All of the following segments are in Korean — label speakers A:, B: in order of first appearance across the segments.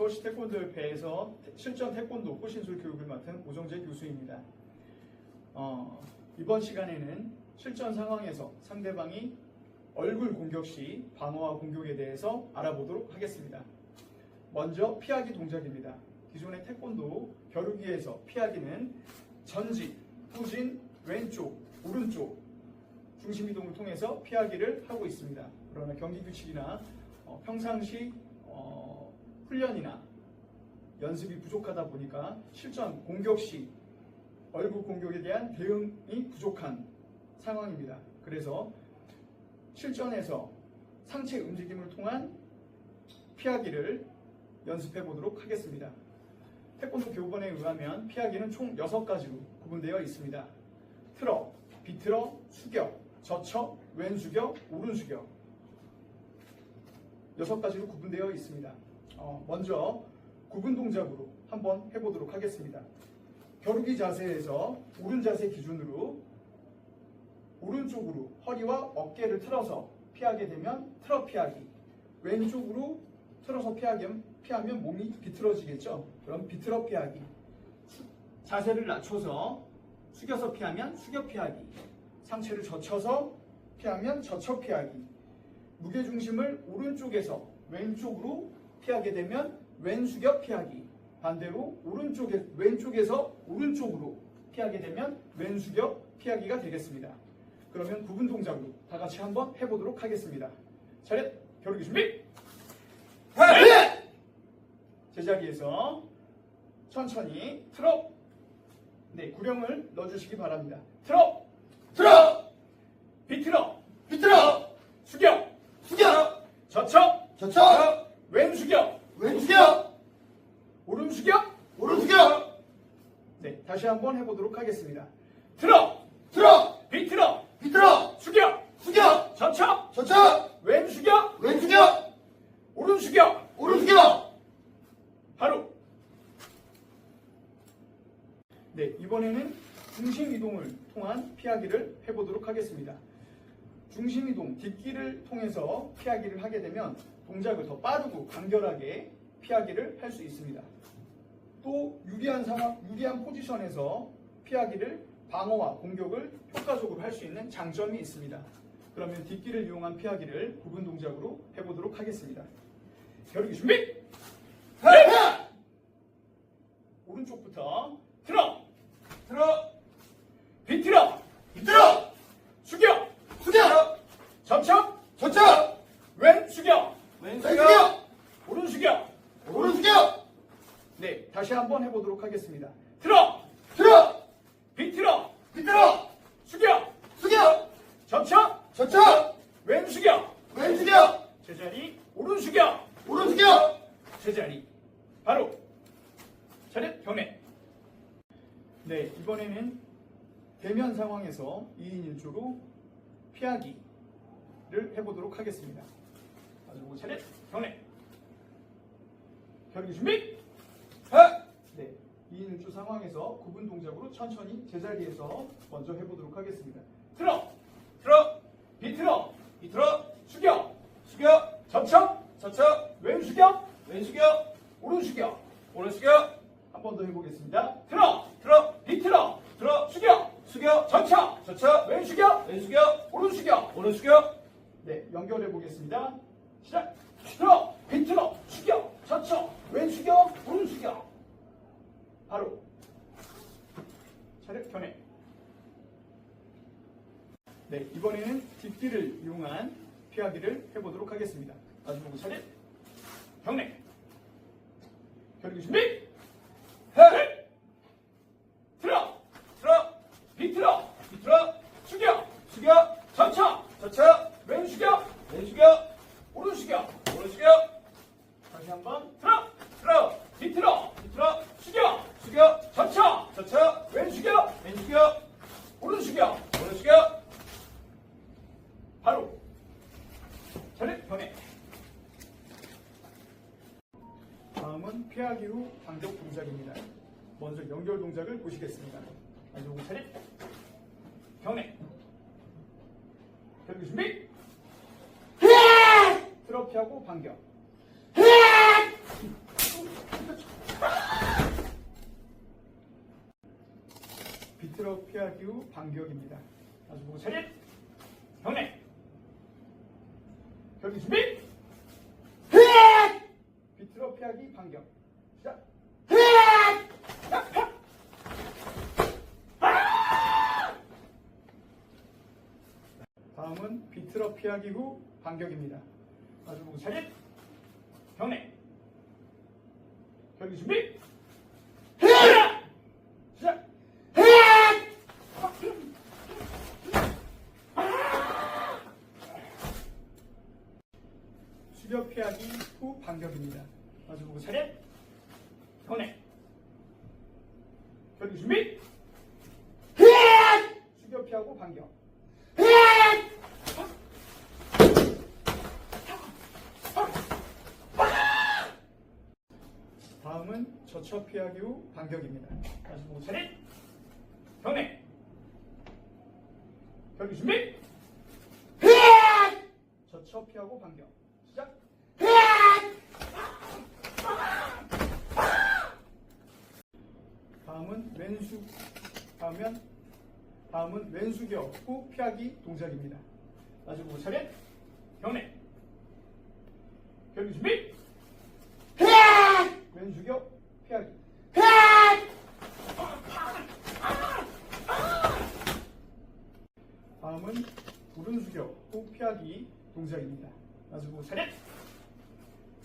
A: 서울시 태권도협회에서 태- 실전 태권도 호신술 교육을 맡은 오정재 교수입니다. 어, 이번 시간에는 실전 상황에서 상대방이 얼굴 공격 시 방어와 공격에 대해서 알아보도록 하겠습니다. 먼저 피하기 동작입니다. 기존의 태권도 겨루기에서 피하기는 전진, 후진, 왼쪽, 오른쪽 중심 이동을 통해서 피하기를 하고 있습니다. 그러나 경기 규칙이나 어, 평상시 어, 훈련이나 연습이 부족하다 보니까 실전 공격 시 얼굴 공격에 대한 대응이 부족한 상황입니다. 그래서 실전에서 상체 움직임을 통한 피하기를 연습해 보도록 하겠습니다. 태권도 교본에 의하면 피하기는 총 6가지로 구분되어 있습니다. 틀어, 비틀어, 숙여, 젖혀, 왼숙여, 오른숙여 여섯 가지로 구분되어 있습니다. 어, 먼저 구분 동작으로 한번 해보도록 하겠습니다. 겨루기 자세에서 오른 자세 기준으로 오른쪽으로 허리와 어깨를 틀어서 피하게 되면 틀어 피하기. 왼쪽으로 틀어서 피하기, 피하면 몸이 비틀어지겠죠. 그럼 비틀어 피하기. 수- 자세를 낮춰서 숙여서 피하면 숙여 피하기. 상체를 젖혀서 피하면 젖혀 피하기. 무게 중심을 오른쪽에서 왼쪽으로 피하게 되면 왼숙여 피하기. 반대로 오른쪽에 왼쪽에서 오른쪽으로 피하게 되면 왼숙여 피하기가 되겠습니다. 그러면 구분 동작으로 다 같이 한번 해보도록 하겠습니다. 차렷 겨루기 준비. 제자리에서 천천히 틀어. 네 구령을 넣어주시기 바랍니다. 틀어.
B: 틀어!
A: 비틀어.
B: 비틀어!
A: 숙여.
B: 숙여!
A: 젖혀.
B: 젖혀!
A: 왼숙여.
B: 왼숙여!
A: 오른숙여.
B: 오른숙여!
A: 네 다시 한번 해보도록 하겠습니다. 틀어.
B: 틀어!
A: 비틀어.
B: 비틀어!
A: 숙여.
B: 숙여!
A: 젖혀.
B: 젖혀!
A: 왼 숙여.
B: 왼 숙여!
A: 오른 숙여.
B: 오른 숙여!
A: 바로. 네, 이번에는 중심 이동을 통한 피하기를 해보도록 하겠습니다. 중심 이동, 뒷길을 통해서 피하기를 하게 되면 동작을 더 빠르고 간결하게 피하기를 할 수 있습니다. 또 유리한 상황, 유리한 포지션에서 피하기를 방어와 공격을 효과적으로 할 수 있는 장점이 있습니다. 그러면 뒷길을 이용한 피하기를 구분 동작으로 해보도록 하겠습니다. 겨루기 준비! 오른쪽부터 틀어
B: 틀어!
A: 비틀어
B: 비틀어!
A: 숙여
B: 숙여!
A: 젖혀
B: 젖혀!
A: 왼 숙여
B: 왼숙여!
A: 오른 숙여
B: 오른숙여!
A: 네 다시 한번 해보도록 하겠습니다 틀어
B: 틀어!
A: 비틀어
B: 비틀어!
A: 숙여
B: 숙여!
A: 젖혀
B: 젖혀!
A: 왼 숙여
B: 왼 숙여!
A: 제자리 오른 숙여
B: 오른 숙여!
A: 제자리 바로 차렷 경례 네 이번에는 대면 상황에서 2인 1조로 피하기를 해보도록 하겠습니다 그리고 차렷 경례 경기 준비 네 2인 1조 상황에서 구분 동작으로 천천히 제자리에서 먼저 해보도록 하겠습니다 틀어
B: 틀어!
A: 비틀어
B: 비틀어!
A: 숙여
B: 숙여!
A: 젖혀
B: 젖혀!
A: 왼 숙여
B: 왼 숙여!
A: 오른 숙여
B: 오른 숙여!
A: 한 번 더 해보겠습니다 틀어
B: 틀어!
A: 비틀어
B: 틀어!
A: 숙여
B: 숙여!
A: 젖혀
B: 젖혀!
A: 왼 숙여
B: 왼 숙여!
A: 오른 숙여
B: 오른 숙여!
A: 네 연결해 보겠습니다 시작 틀어 숙여 젖혀 왼 숙여 오른 숙여 바로 차렷 견해 네 이번에는 뒷길을 피하기를 해보도록 하겠습니다. 마주 보고 차렷 경례 먼저 연결 동작을 보시겠습니다. 먼저 오고 차례. 견해 견기 준비. 트로피하고 반격. 비트로 피하기 후 반격입니다. 다시 보고
B: 차례. 경례.
A: 경기 준비. 비트로 피하기 반격. 시작. 비틀어 피하기 후 반격입니다. 아주 보고 차렷.
B: 경례. 경기 준비.
A: 시작. 수격 피하기 후 반격입니다. 아주 보고 차렷.
B: 차렷. 경례. 경기 준비.
A: 수격 피하고 반격. 다음은 저쳐 피하기 후 반격입니다. 다시. 차렷.
B: 경례. 경기 준비.
A: 저쳐 피하고 반격. 시작. 다음은 왼수 다음은 다음은 왼수격 후 피하기 동작입니다. 다시. 차렷.
B: 경례. 경기 준비.
A: 왼수격 피하기. 다음은 오른 수격 후 피하기 동작입니다. 다시 보고 차렷.
B: 차렷.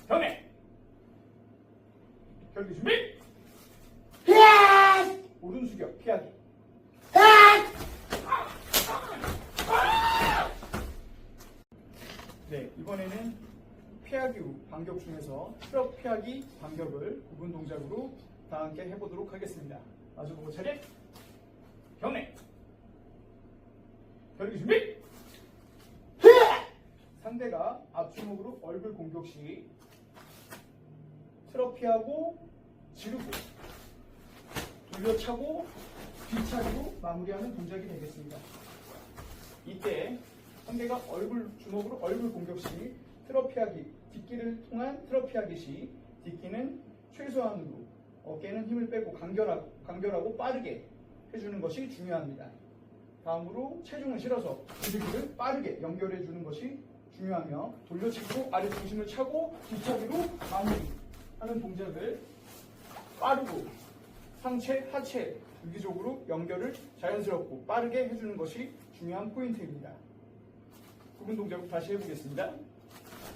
B: 경례. 경기 준비.
A: 오른수격 피하기. 네, 이번에는 피하기 후 반격 중에서 트럭 피하기 반격을 구분 동작으로 다 함께 해보도록 하겠습니다. 마주 보고 차렷.
B: 경례. 경기 준비.
A: 상대가 앞주먹으로 얼굴 공격 시 트럭 피하고 지르고 돌려차고 뒤차기로 마무리하는 동작이 되겠습니다. 이때 상대가 얼굴 주먹으로 얼굴 공격 시 트럭 피하기 뒷기를 통한 트럭 피하기 시 뒷기는 최소한으로 어깨는 힘을 빼고 간결하고, 간결하고 빠르게 해주는 것이 중요합니다. 다음으로 체중을 실어서 지르기를 빠르게 연결해 주는 것이 중요하며 돌려치고 아래 중심을 차고 뒤차기로 마무리하는 동작을 빠르고 상체, 하체 유기적으로 연결을 자연스럽고 빠르게 해주는 것이 중요한 포인트입니다. 구분 동작을 다시 해보겠습니다.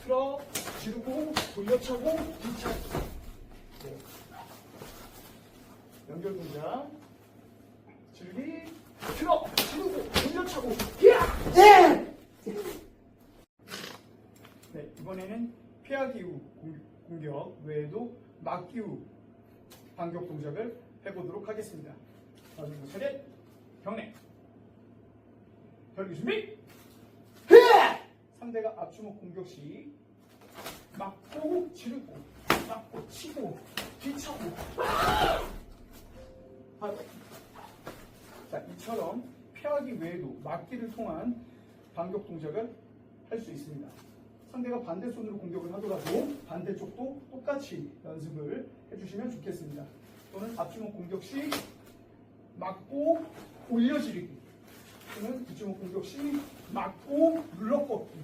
A: 틀어, 지르고, 돌려차고, 뒤차기. 네. 연결 동작. 지르기, 틀어, 지르고, 돌려차고, 야! 네, 이번에는 피하기 후 공- 공격 외에도 막기 후 반격 동작을 해보도록 하겠습니다. 마지막 차렷,
B: 경례. 경기 준비.
A: 상대가 앞주먹 공격 시 막고 지르고 막고 치고 뒤차고 아, 자 이처럼 피하기 외에도 막기를 통한 반격 동작을 할 수 있습니다. 상대가 반대손으로 공격을 하더라도 반대쪽도 똑같이 연습을 해주시면 좋겠습니다. 또는 앞주먹 공격 시 막고 올려지르기 또는 뒷주먹 공격 시 막고 눌러 꺾기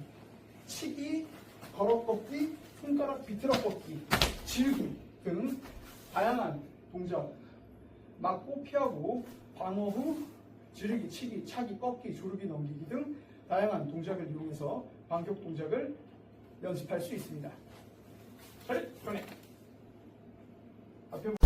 A: 치기 걸어뻗기, 손가락 비틀어 뻗기, 질기 등 다양한 동작 막고 피하고 방어 후 지르기, 치기, 차기, 꺾기, 조르기, 넘기기 등 다양한 동작을 이용해서 반격 동작을 연습할 수 있습니다.
B: 잘, 전해. 앞에